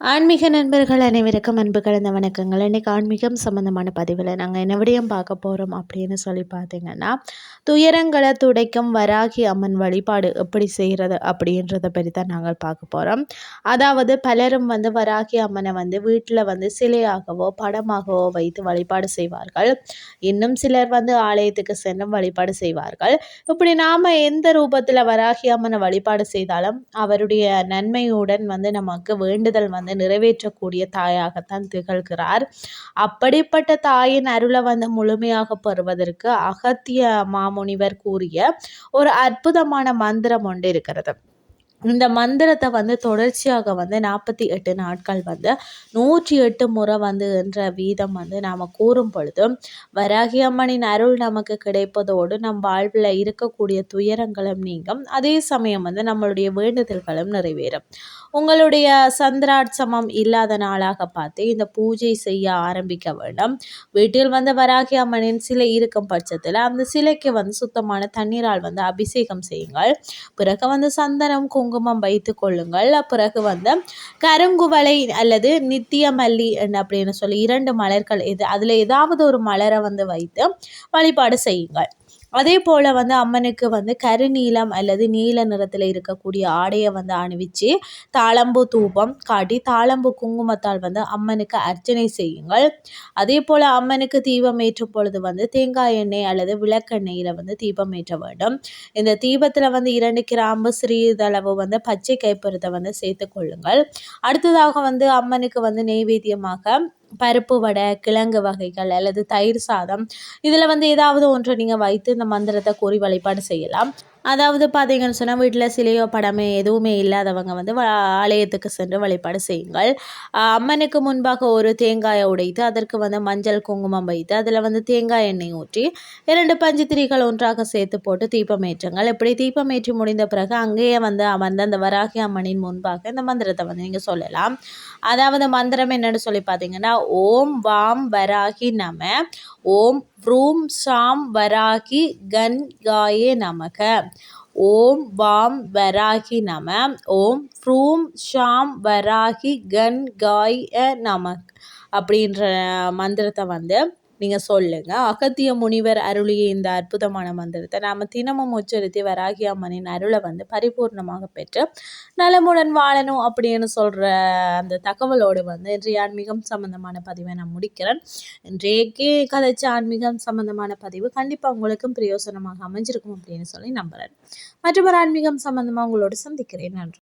ஆன்மீக நண்பர்கள் அனைவருக்கும் அன்பு கலந்த வணக்கங்கள். இன்றைக்கி ஆன்மீகம் சம்மந்தமான பதிவில் நாங்கள் என்ன விடயம் பார்க்க போகிறோம் அப்படின்னு சொல்லி பார்த்தீங்கன்னா துயரங்களை துடைக்கும் வராகி அம்மன் வழிபாடு எப்படி செய்கிறது அப்படின்றத பற்றி தான் நாங்கள் பார்க்க போகிறோம் அதாவது பலரும் வந்து வராகி அம்மனை வந்து வீட்டில் வந்து சிலையாகவோ படமாகவோ வைத்து வழிபாடு செய்வார்கள். இன்னும் சிலர் வந்து ஆலயத்துக்கு சென்றும் வழிபாடு செய்வார்கள். இப்படி நாம் எந்த ரூபத்தில் வராகி அம்மனை வழிபாடு செய்தாலும் அவருடைய நன்மையுடன் வந்து நமக்கு வேண்டுதல் வந்து வந்து நிறைவேற்றக்கூடிய தாயாகத்தான் திகழ்கிறார். அப்படிப்பட்ட தாயின் அருளை வந்து முழுமையாக பெறுவதற்கு அகத்திய மாமுனிவர் கூறிய ஒரு அற்புதமான மந்திரம் ஒன்று இருக்கிறது. இந்த மந்திரத்தை வந்து தொடர்ச்சியாக வந்து நாற்பத்தி எட்டு நாட்கள் வந்து நூற்றி எட்டு முறை வந்து என்ற வீதம் வந்து நாம் கூறும் பொழுது வராகி அம்மனின் அருள் நமக்கு கிடைப்பதோடு நம் வாழ்வில் இருக்கக்கூடிய துயரங்களும் நீங்கும். அதே சமயம் வந்து நம்மளுடைய வேண்டுதல்களும் நிறைவேறும். உங்களுடைய சந்திராட்சமம் இல்லாத நாளாக பார்த்து இந்த பூஜை செய்ய ஆரம்பிக்க வேண்டும். வீட்டில் வந்து வராகி அம்மனின் சிலை இருக்கும் பட்சத்தில் அந்த சிலைக்கு வந்து சுத்தமான தண்ணீரால் வந்து அபிஷேகம் செய்யுங்கள். பிறகு வந்து சந்தனம் குங்கு குங்குமம் வைத்து கொள்ளுங்கள். பிறகு வந்து கருங்குவலை அல்லது நித்திய மல்லி அப்படின்னு சொல்லி இரண்டு மலர்கள் எது அதில் ஏதாவது ஒரு மலரை வந்து வைத்து வழிபாடு செய்யுங்கள். அதே போல் வந்து அம்மனுக்கு வந்து கருநீலம் அல்லது நீல நிறத்தில் இருக்கக்கூடிய ஆடையை வந்து அணிவிச்சு தாளம்பூ தூபம் காட்டி தாளம்பூ குங்குமத்தால் வந்து அம்மனுக்கு அர்ச்சனை செய்யுங்கள். அதே போல் அம்மனுக்கு தீபம் ஏற்றும் பொழுது வந்து தேங்காய் எண்ணெய் அல்லது விளக்கெண்ணெயில் வந்து தீபம் ஏற்ற வேண்டும். இந்த தீபத்தில் வந்து இரண்டு கிராம்பு சிறிதளவு வந்து பச்சை கைப்பருத்தை வந்து சேர்த்து கொள்ளுங்கள். அடுத்ததாக வந்து அம்மனுக்கு வந்து நெய்வேத்தியமாக பருப்பு வடை கிழங்கு வகைகள் அல்லது தயிர் சாதம். இதில் வந்து ஏதாவது ஒன்று நீங்கள் வைத்து இந்த மந்திரத்தை கூறி வழிபாடு செய்யலாம். அதாவது பார்த்தீங்கன்னு சொன்னால் வீட்டில் சிலையோ படமே எதுவுமே இல்லாதவங்க வந்து ஆலயத்துக்கு சென்று வழிபாடு செய்யுங்கள். அம்மனுக்கு முன்பாக ஒரு தேங்காயை உடைத்து அதற்கு வந்து மஞ்சள் குங்குமம் வைத்து அதில் வந்து தேங்காய் எண்ணெய் ஊற்றி இரண்டு பஞ்சு திரிகள் ஒன்றாக சேர்த்து போட்டு தீபம் ஏற்றுங்கள். இப்படி தீபம் ஏற்றி முடிந்த பிறகு அங்கேயே வந்து அமர்ந்து அந்த வராகி அம்மனின் முன்பாக இந்த மந்திரத்தை வந்து நீங்கள் சொல்லலாம். அதாவது மந்திரம் என்னன்னு சொல்லி பார்த்தீங்கன்னா ஓம் வாம் வராகி நம ஓம் ப்ரூம் ஷாம் வராகி கன் காயே நமக. ஓம் வாம் வராகி நம. ஓம் ஃப்ரூம் ஷாம் வராகி கன் காய நமக் அப்படின்ற மந்திரத்தை வந்து நீங்கள் சொல்லுங்கள் அகத்திய முனிவர் அருளிய இந்த அற்புதமான மந்திரத்தை நாம் தினமும் உச்சரித்து வராகி அம்மனின் அருளை வந்து பரிபூர்ணமாக பெற்று நலமுடன் வாழணும் அப்படின்னு சொல்கிற அந்த தகவலோடு வந்து இன்றைய ஆன்மீகம் சம்மந்தமான பதிவை நான் முடிக்கிறேன். இன்றைக்கே கதைச்ச ஆன்மீகம் சம்மந்தமான பதிவு கண்டிப்பாக உங்களுக்கும் பிரயோசனமாக அமைஞ்சிருக்கும் அப்படின்னு சொல்லி நம்புகிறேன் மற்றொரு ஆன்மீகம் சம்மந்தமாக உங்களோடு சந்திக்கிறேன். நன்றி.